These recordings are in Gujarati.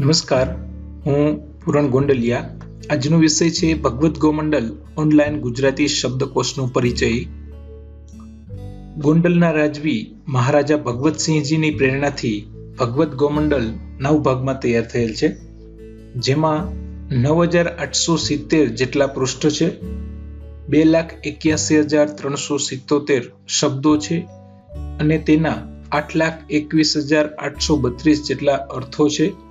નમસ્કાર, હું પૂરણ ગોંડલિયા. આજનો વિષય છે ભગવદ્ ગોમંડલ ઓનલાઈન ગુજરાતી શબ્દકોશનો પરિચય. ગોંડલના રાજવી મહારાજા ભગવતસિંહજીની પ્રેરણાથી ભગવદ્ ગોમંડલ નવ ભાગમાં તૈયાર થયેલ છે. જેમાં નવ હજાર આઠસો સિત્તેર જેટલા પૃષ્ઠ છે. બે લાખ એક્યાસી હજાર ત્રણસો સિત્તોતેર શબ્દો છે. અને તેના આઠ લાખ એકવીસ હજાર આઠસો બત્રીસ જેટલા અર્થો છે.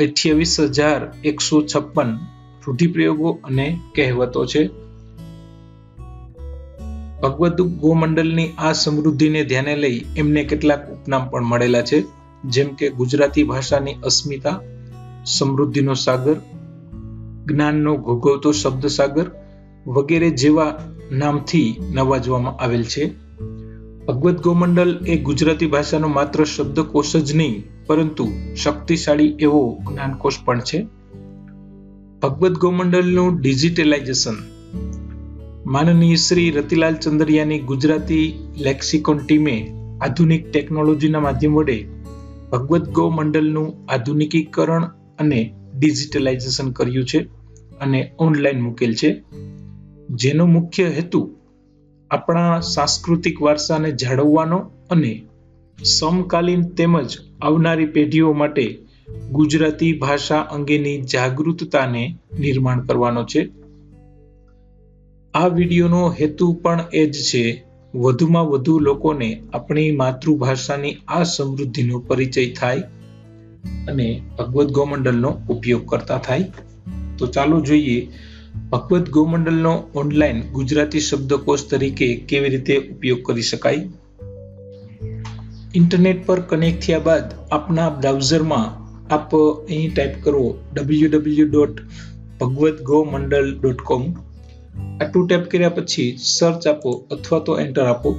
અઠ્યાવીસ હજાર એકસો છપ્પન રૂઢિપ્રયોગો અને કહેવતો છે. ભગવદ ગોમંડલની આ સમૃદ્ધિને ધ્યાને લઈ એમને કેટલાક ઉપનામ પણ મળેલા છે. જેમ કે ગુજરાતી ભાષાની અસ્મિતા, સમૃદ્ધિનો સાગર, જ્ઞાનનો ઘોઘવતો શબ્દ સાગર વગેરે જેવા નામથી નવાજવામાં આવેલ છે. ભગવદ ગોમંડલ એ ગુજરાતી ભાષાનો માત્ર શબ્દકોશ જ નહીં પરંતુ શક્તિશાળી એવો જ્ઞાનકોશ પણ છે. ભગવદ્ ગૌમંડલનું ડિજિટલાઇઝેશન. માનનીય શ્રી રતિલાલ ચંદ્રિયાની ગુજરાતી લેક્સિકોન ટીમે આધુનિક ટેકનોલોજીના માધ્યમ વડે ભગવદ્ ગૌમંડલનું આધુનિકીકરણ અને ડિજિટલાઇઝેશન કર્યું છે અને ઓનલાઈન મૂકેલ છે. જેનો મુખ્ય હેતુ આપણા સાંસ્કૃતિક વારસાને જાળવવાનો અને સમકાલીન તેમજ આવનારી પેઢીઓ માટે ગુજરાતી ભાષા અંગેની જાગૃતતાને નિર્માણ કરવાનો છે. આ વિડીયોનો હેતુ પણ એ જ છે, વધુમાં વધુ લોકોને આપણી માતૃભાષાની આ સમૃદ્ધિનો પરિચય થાય અને ભગવદ્ ગોમંડલનો ઉપયોગ કરતા થાય. તો ચાલો જોઈએ, ભગવદ્ ગોમંડલનો ઓનલાઈન ગુજરાતી શબ્દકોશ તરીકે કેવી રીતે ઉપયોગ કરી શકાય? ઇન્ટરનેટ પર કનેક્ટ થયા બાદ આપના બ્રાઉઝરમાં આપ અહીં ટાઈપ કરો W W dot Bhagavadgomandal dot com આટલું ટાઈપ કર્યા પછી સર્ચ આપો અથવા તો એન્ટર આપો.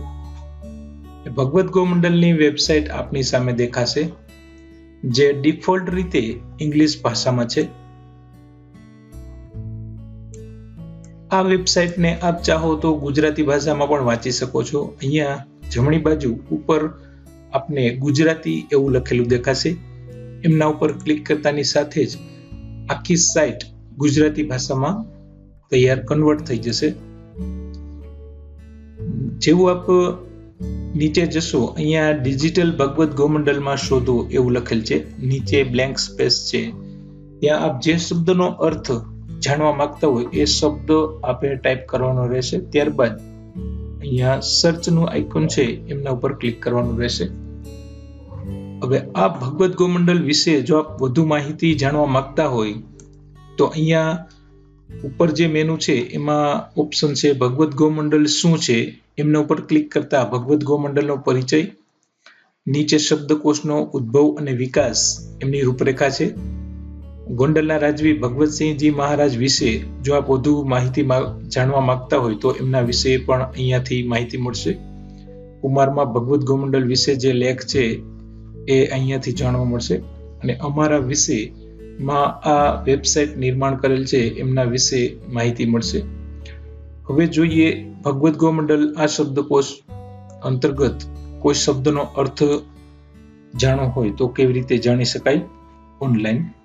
ભગવત ગોમંડલની વેબસાઇટ આપની સામે દેખાશે, જે ડિફોલ્ટ રીતે ઇંગ્લિશ ભાષામાં છે. આ વેબસાઇટને આપ ચાહો તો ગુજરાતી ભાષામાં પણ વાંચી શકો છો. અહીંયા જમણી બાજુ ઉપર આપને ગુજરાતી એવું લખેલું દેખાશે. એમના ઉપર ક્લિક કરતાની સાથે જ આખી સાઇટ ગુજરાતી ભાષામાં તૈયાર કન્વર્ટ થઈ જશે. જેવું આપ નીચે જશો, અહીંયા ડિજિટલ ભગવત ગોમંડલમાં શોધો એવું લખેલ છે. નીચે બ્લેન્ક સ્પેસ છે. ત્યાં આપ જે શબ્દનો અર્થ જાણવા માંગતા હોય એ શબ્દ આપણે ટાઈપ કરવાનો રહેશે. ત્યારબાદ અહીંયા સર્ચનું આઇકોન છે, એમના ઉપર ક્લિક કરવાનું રહેશે. હવે આ ભગવદ્ ગોમંડલ વિશે જો આપ વધુ માહિતી જાણવા માંગતા હોય, તો અહીંયા ઉપર જે મેનુ છે, એમાં ઓપ્શન છે ભગવદ્ ગોમંડલ શું છે, એમના ઉપર ક્લિક કરતા ભગવદ્ ગોમંડલનો પરિચય, નીચે શબ્દકોશનો ઉદ્ભવ અને વિકાસ, એમની રૂપરેખા છે. ગોંડલના રાજવી ભગવતસિંહજી મહારાજ વિશે જો આપ વધુ માહિતી જાણવા માંગતા હોય તો એમના વિશે પણ અહીંયાથી માહિતી મળશે. કુમારમાં ભગવત ગોમંડલ વિશે જે લેખ છે એ અહીંયાથી જાણવા મળશે. અને અમારા વિશે માં આ વેબસાઇટ નિર્માણ કરેલ છે એમના વિશે માહિતી મળશે. હવે જોઈએ ભગવદ્ ગોમંડલ આ શબ્દકોશ અંતર્ગત કોઈ શબ્દનો અર્થ જાણવો હોય તો કેવી રીતે જાણી શકાય? ઓનલાઈન.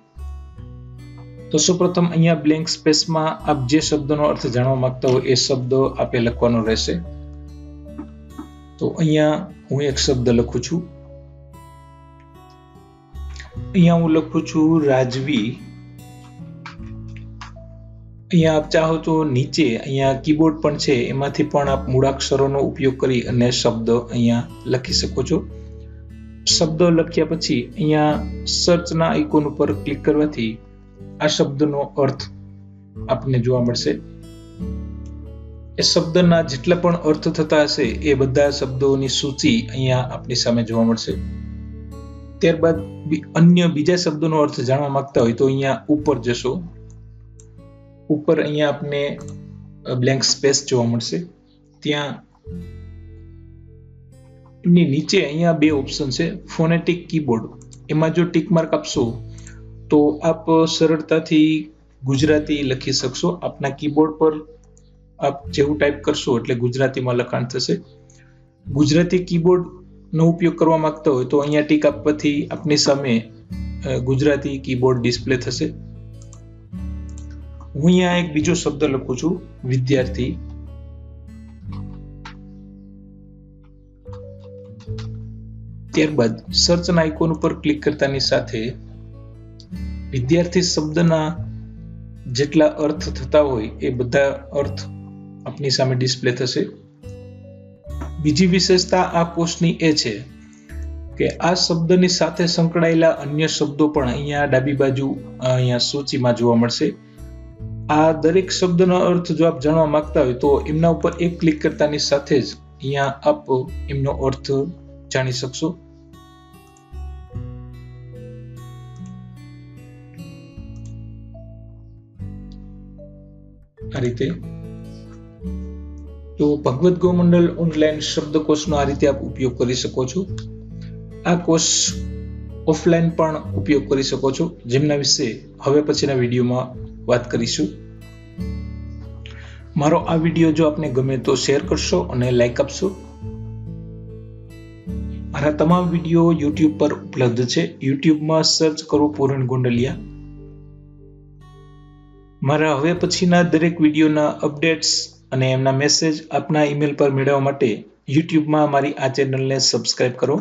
તો સૌપ્રથમ અહીંયા બ્લેન્ક સ્પેસમાં આપ જે શબ્દનો અર્થ જાણવા માંગતા હો એ શબ્દ આપે લખવાનો રહેશે. તો અહીંયા હું એક શબ્દ લખું છું. અહીંયા હું લખું છું રાજવી. અહીંયા આપ ચાહો તો નીચે અહીંયા કીબોર્ડ પણ છે, એમાંથી પણ આપ મૂળાક્ષરોનો ઉપયોગ કરી અને શબ્દ અહીંયા લખી શકો છો. શબ્દ લખ્યા પછી અહીંયા સર્ચના આઇકોન ઉપર ક્લિક કરવાથી આ શબ્દનો અર્થ આપને જોવા મળશે. એ શબ્દના જેટલા પણ અર્થ થતા હશે, એ બધા શબ્દોની સૂચિ અહીંયા આપની સામે જોવા મળશે. ત્યારબાદ અન્ય બીજા શબ્દોનો અર્થ જાણવા માંગતા હોય તો અહીંયા ઉપર જશો. ઉપર અહીંયા આપને બ્લેન્ક સ્પેસ જોવા મળશે. ત્યાં ની નીચે અહીંયા બે ઓપ્શન છે, ફોનેટિક કીબોર્ડ. એમાં જો ટીક માર્ક આપશો તો આપ સરળતાથી ગુજરાતી લખી શકશો. આપના કીબોર્ડ પર આપ જેવું ટાઈપ કરશો એટલે ગુજરાતીમાં લખાણ થશે. ગુજરાતી કીબોર્ડ નો ઉપયોગ કરવા માંગતા હોય તો અહીંયા ટીક આપવાથી આપની સામે ગુજરાતી કીબોર્ડ ડિસ્પ્લે થશે. હું અહીંયા એક બીજો શબ્દ લખું છું, વિદ્યાર્થી. ત્યારબાદ સર્ચના આઇકોન ઉપર ક્લિક કરતાની સાથે વિદ્યાર્થી શબ્દના જેટલા અર્થ થતા હોય એ બધા અર્થ આપની સામે ડિસ્પ્લે થશે. બીજી વિશેષતા આ કોષની એ છે કે આ શબ્દની સાથે સંકળાયેલા અન્ય શબ્દો પણ અહીંયા ડાબી બાજુ અહીંયા સૂચિમાં જોવા મળશે. આ દરેક શબ્દનો અર્થ જો આપ જાણવા માંગતા હોય તો એમના ઉપર એક ક્લિક કરતાની સાથે જ અહીંયા આપ એમનો અર્થ જાણી શકશો. આ રીતે. તો ભગવત ગોમંડલ ઓનલાઈન શબ્દકોશનો આ રીતે આપ ઉપયોગ કરી શકો છો. આ કોર્સ ઓફલાઈન પણ ઉપયોગ કરી શકો છો. જેમના વિશે હવે પછીના વિડીયોમાં વાત કરીશું. મારો આ વીડિયો જો આપને ગમે તો શેર કરશો અને લાઈક આપશો. મારા તમામ વીડિયો યુટ્યુબ પર ઉપલબ્ધ છે. યુટ્યુબમાં સર્ચ કરો પૂરણ ગોંડલિયા. મારા હવે પછીના દરેક વિડીયોના અપડેટ્સ અને એમના મેસેજ આપના ઈમેલ પર મેળવવા માટે યુટ્યુબમાં મારી આ ચેનલને સબસ્ક્રાઈબ કરો.